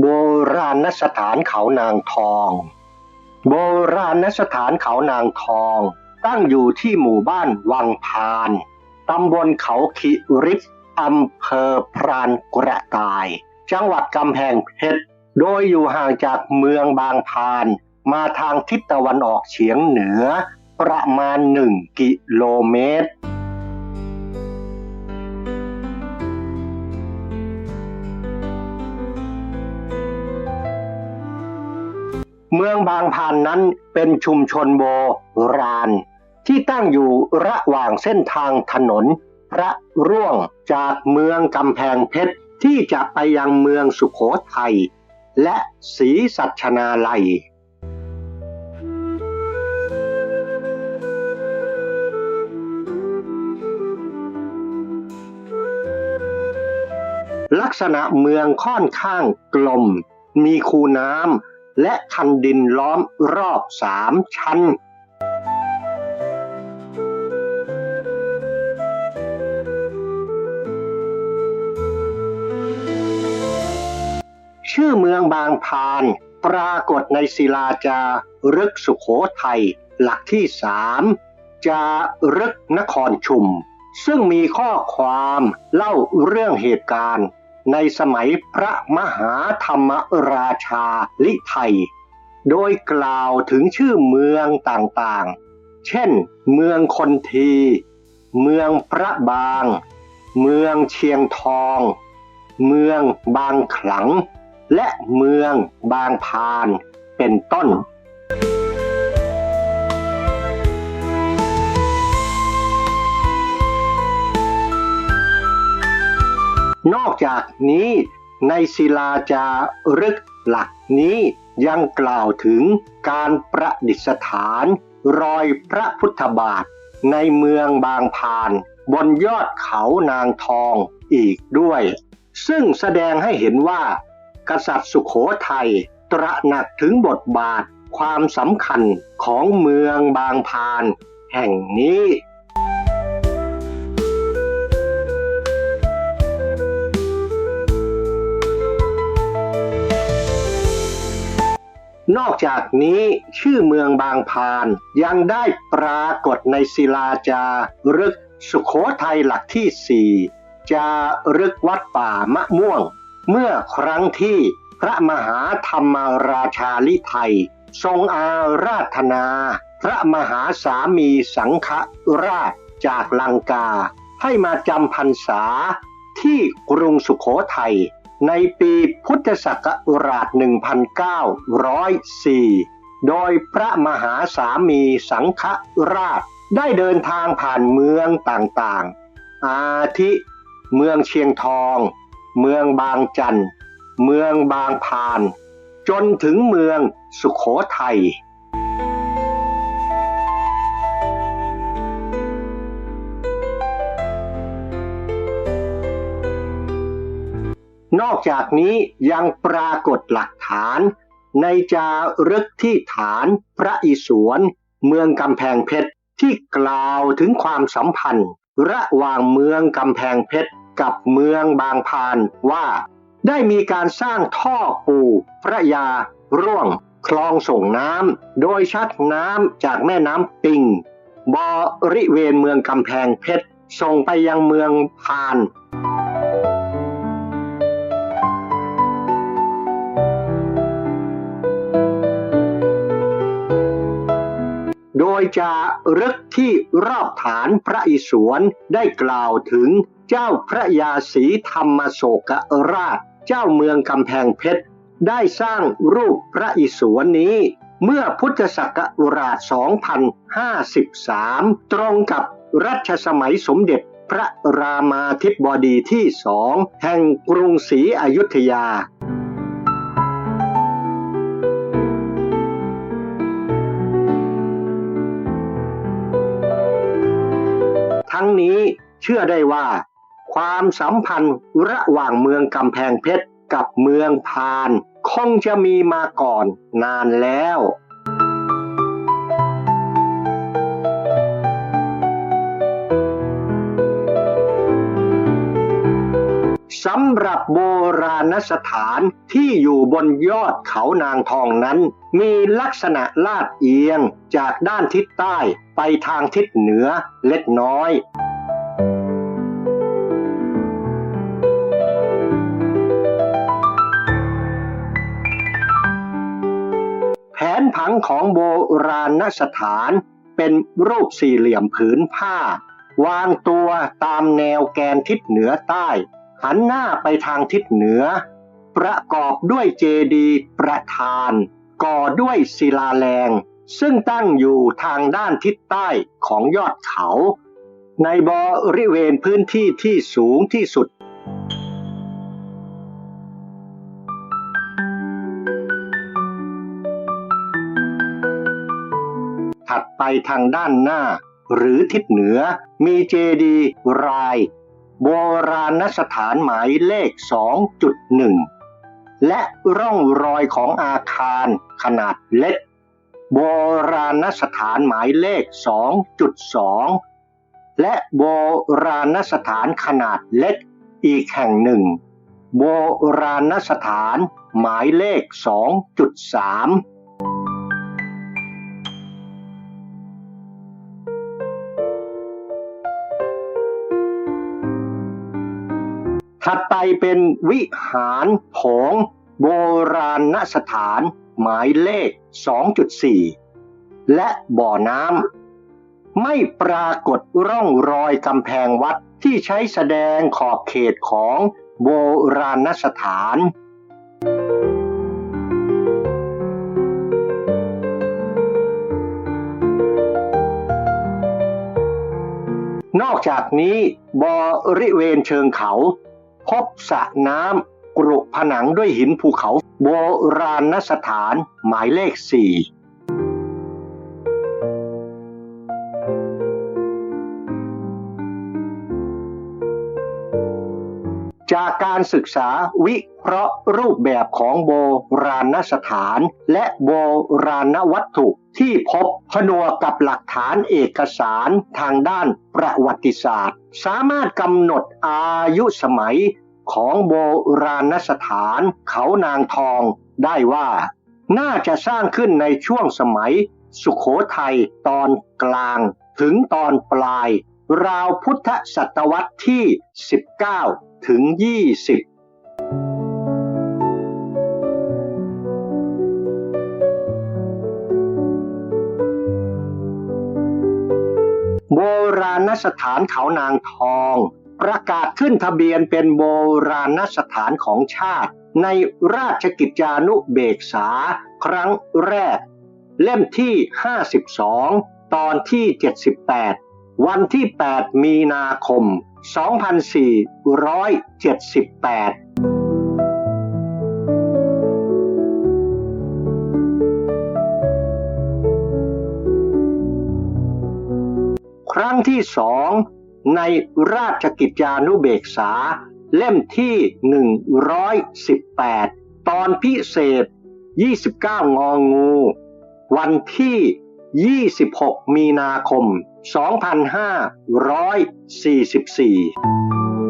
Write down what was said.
โบราณสถานเขานางทอง โบราณสถานเขานางทอง ตั้งอยู่ที่หมู่บ้านวังพาน ตำบลเขาคิริศอำเภอพรานกระต่าย จังหวัดกำแพงเพชร โดยอยู่ห่างจากเมืองบางพาน มาทางทิศตะวันออกเฉียงเหนือ ประมาณหนึ่งกิโลเมตร เมืองบางพานนั้นเป็นชุมชนโบราณ ที่ตั้งอยู่ระหว่างเส้นทางถนน พระร่วงจากเมืองกำแพงเพชรที่จะไปยังเมืองสุขโขทัยและศรีสัชนาลัยลักษณะเมืองค่อนข้างกลม มีคูน้ำ และคันดินล้อมรอบสามชั้น ชื่อเมืองบางพานปรากฏในศิลาจารึกสุขโขทัยหลักที่สามจารึกนครชุม ซึ่งมีข้อความเล่าเรื่องเหตุการณ์ ในสมัยพระมหาธรรมราชาลิไทย โดยกล่าวถึงชื่อเมืองต่างๆ เช่น เมืองคนที เมืองพระบาง เมืองเชียงทอง เมืองบางขลัง และเมืองบางพาน เป็นต้น นอกจากนี้ในศิลาจารึกหลักนี้ยังกล่าวถึงการประดิษฐาน รอยพระพุทธบาท ในเมืองบางพาน บนยอดเขานางทองอีกด้วย ซึ่งแสดงให้เห็นว่า กษัตริย์สุขโขทัยตระหนักถึงบทบาทความสำคัญของเมืองบางพาน แห่งนี้ นอกจากนี้ชื่อเมืองบางพานยังได้ปรากฏในศิลาจารึกสุขโขทัยหลักที่สี่จารึกวัดป่ามะม่วง เมื่อครั้งที่พระมหาธรรมราชาลิไทย ทรงอาราธนา พระมหาสามีสังฆราชจากลังกา ให้มาจำพรรษาที่กรุงสุขโขทัย ในปีพุทธศักราช 1904 โดยพระมหาสามีสังฆราชได้เดินทางผ่านเมืองต่างๆ อาทิ เมืองเชียงทอง เมืองบางจันทร์เมืองบางพาน จนถึงเมืองสุขโขทัย นอกจากนี้ยังปรากฏหลักฐาน ในจารึกที่ฐานพระอิศวรเมืองกำแพงเพชรที่กล่าวถึงความสัมพันธ์ ระหว่างเมืองกำแพงเพชรกับเมืองบางพานว่า ได้มีการสร้างท่อปูพระยา ร่วง คลองส่งน้ำโดยชักน้ำจากแม่น้ำปิงบริเวณเมืองกำแพงเพชรส่งไปยังเมืองพาน โดยจารึกที่รอบฐานพระอิศวรได้กล่าวถึงเจ้าพระยาศรีธรรมโศกราช เจ้าเมืองกำแพงเพชร ได้สร้างรูปพระอิศวรนี้ เมื่อพุทธศักราช 2053 ตรงกับรัชสมัยสมเด็จพระรามาธิบดีที่สองแห่งกรุงศรีอยุธยา นี้เชื่อได้ว่า ความสัมพันธ์ระหว่างเมืองกำแพงเพชรกับเมืองพานคงจะมีมาก่อนนานแล้วสสำหรับโบราณสถานที่อยู่บนยอดเขานางทองนั้น มีลักษณะลาดเอียงจากด้านทิศใต้ไปทางทิศเหนือเล็กน้อย งของโบราณสถานเป็นรูปสี่เหลี่ยมผืนผ้า วางตัวตามแนวแกนทิศเหนือใต้ หันหน้าไปทางทิศเหนือ ประกอบด้วยเจดีย์ประธาน ก่อด้วยศิลาแรง ซึ่งตั้งอยู่ทางด้านทิศใต้ของยอดเขา ในบริเวณพื้นที่ที่สูงที่สุด ถัดไปทางด้านหน้า หรือทิศเหนือ มีเจดีย์ราย โบราณสถานหมายเลข 2.1 และร่องรอยของอาคารขนาดเล็ก โบราณสถานหมายเลข 2.2 และโบราณสถานขนาดเล็กอีกแห่งหนึ่ง โบราณสถานหมายเลข 2.3 ถัดไปเป็นวิหารโถงโบราณสถานหมายเลข 2.4 และบ่อน้ำไม่ปรากฏร่องรอยกำแพงวัดที่ใช้แสดงขอบเขตของโบราณสถาน นอกจากนี้บริเวณเชิงเขา พบสระน้ำกรุผนังด้วยหินภูเขาโบราณสถานหมายเลขสี่จากการศึกษาวิ เคราะรูปแบบของโบราณสถาน และโบราณวัตถุที่พบผนวกกับหลักฐานเอกสารทางด้านประวัติศาสตร์ สามารถกำหนดอายุสมัยของโบราณสถานเขานางทองได้ว่า น่าจะสร้างขึ้นในช่วงสมัย สุขโขทัยตอนกลาง ถึงตอนปลาย ราวพุทธศตวรรษที่ 19 ถึง 20 ณสถานเขานางทอง ประกาศขึ้นทะเบียนเป็นโบราณสถานของชาติ ในราชกิจจานุเบกษา ครั้งแรก เล่มที่ 52 ตอนที่ 78 วันที่ 8 มีนาคม 2478 ครั้งที่สองในราชกิจจานุเบกษา เล่มที่ 118 ตอนพิเศษ 29 งองู วันที่ 26 มีนาคม 2544